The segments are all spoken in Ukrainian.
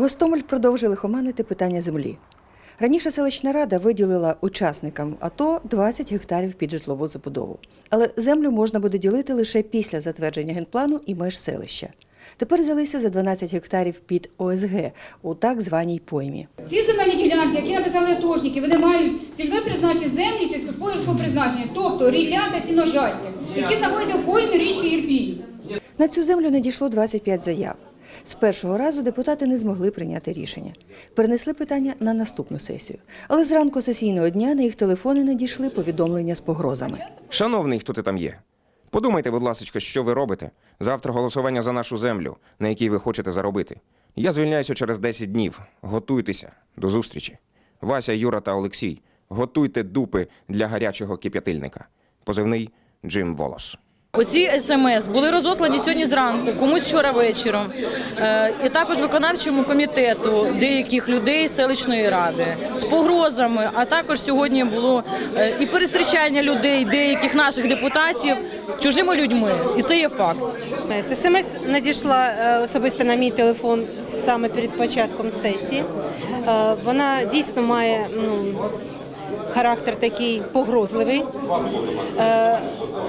Гостомель продовжує лихоманити питання землі. Раніше селищна рада виділила учасникам АТО 20 гектарів під житлову забудову. Але землю можна буде ділити лише після затвердження генплану і меж селища. Тепер взялися за 12 гектарів під ОСГ у так званій поймі. Ці земельні ділянки, які написали атошники, вони мають цільове призначення землі сільськогосподарського призначення, тобто рілля та стіножаття, які знаходяться в поймі річки Ірпінь. На цю землю надійшло 25 заяв. З першого разу депутати не змогли прийняти рішення. Перенесли питання на наступну сесію. Але зранку сесійного дня на їх телефони надійшли повідомлення з погрозами. Шановний, хто ти там є. Подумайте, будь ласка, що ви робите. Завтра голосування за нашу землю, на якій ви хочете заробити. Я звільняюся через 10 днів. Готуйтеся до зустрічі. Вася, Юра та Олексій, готуйте дупи для гарячого кип'ятильника. Позивний Джим Волос. Оці смс були розослані сьогодні зранку, комусь вчора вечором, Е, і також виконавчому комітету деяких людей селищної ради з погрозами. А також сьогодні було е, і перестрічання людей, деяких наших депутатів чужими людьми, і це є факт. СМС надійшла е, особисто на мій телефон саме перед початком сесії. Вона дійсно має ну, характер такий погрозливий. Е,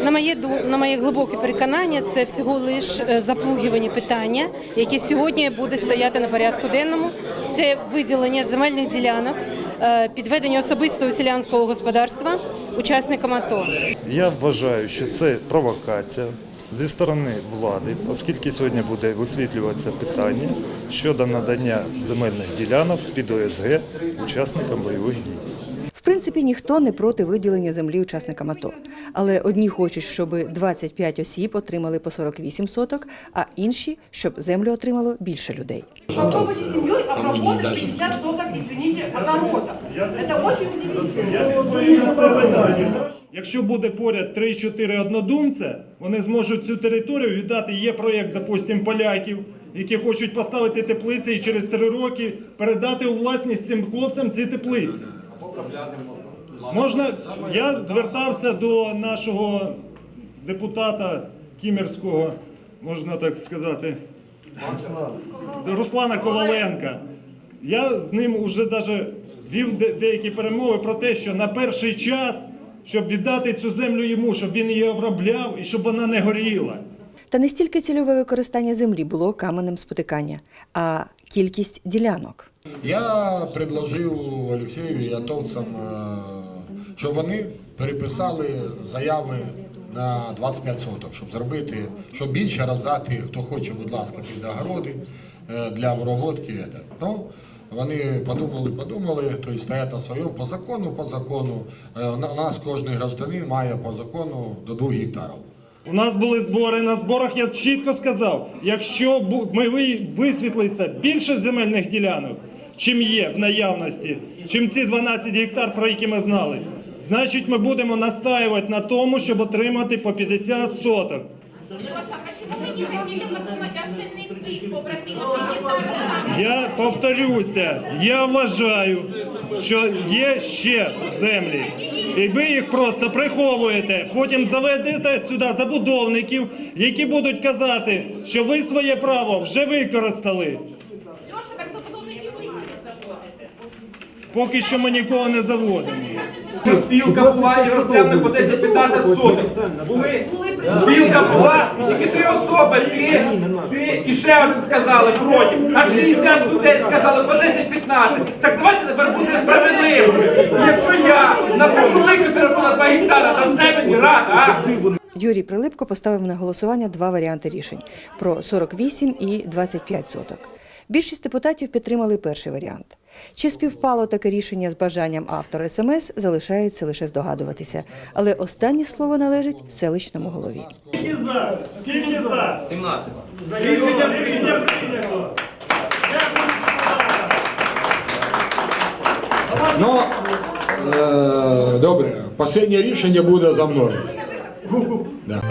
На моє, на моє глибоке переконання, це всього лише запугувані питання, які сьогодні буде стояти на порядку денному. Це виділення земельних ділянок, е, підведення особистого селянського господарства учасникам АТО. Я вважаю, що це провокація зі сторони влади, оскільки сьогодні буде висвітлюватися питання щодо надання земельних ділянок під ОСГ учасникам бойових дій. В принципі, ніхто не проти виділення землі учасникам АТО. Але одні хочуть, щоб 25 осіб отримали по 48 соток, а інші, щоб землю отримало більше людей. Попробуйте семьей обработать 50 соток, извините, огорода. Это очень удивительно. Якщо буде поряд 3-4 однодумця, вони зможуть цю територію віддати. Є проєкт, допустим, поляків, які хочуть поставити теплиці і через 3 роки передати у власність цим хлопцям ці теплиці. Можна, я звертався до нашого депутата Кімерського, можна так сказати, до Руслана Коваленка. Я з ним вже навіть вів деякі перемови про те, що на перший час, щоб віддати цю землю йому, щоб він її обробляв і щоб вона не горіла. Та не стільки цільове використання землі було каменем спотикання, а кількість ділянок. Я предложив Олексію і атовцям, е, щоб вони переписали заяви на 25 соток, щоб зробити, щоб більше роздати, хто хоче, будь ласка, під огороди е, для обробки. Ну, вони подумали, подумали, тобто стоять на своєму по закону, по закону. Е, У нас кожен гражданин має по закону до 2 гектарів. У нас були збори. На зборах я чітко сказав: якщо ми висвітлиться більше земельних ділянок, чим є в наявності, чим ці 12 гектар, про які ми знали, значить ми будемо настаювати на тому, щоб отримати по 50 соток. Я повторюся, я вважаю, що є ще землі. І ви їх просто приховуєте. Потім заведете сюди забудовників, які будуть казати, що ви своє право вже використали. Льоша, так забудовники ви самі заводите. Поки що ми нікого не заводимо. Спілка буває і по 10-15 сотень. Були спілка була, і тільки три особи, ти, ти і ще один сказали проти. А 60 людей сказали по 10-15. Так давайте тепер бути справедливими. Якщо я напишу викопірку на 2 гектара, дасте мені рада, а? Юрій Прилипко поставив на голосування два варіанти рішень про 48 і 25 соток. Більшість депутатів підтримали перший варіант. Чи співпало таке рішення з бажанням автора СМС, залишається лише здогадуватися. Але останнє слово належить селищному голові. За? Скільки за? 17. Рішення, рішення прийнято. Ну, е, добре, останнє рішення буде за мною. Да.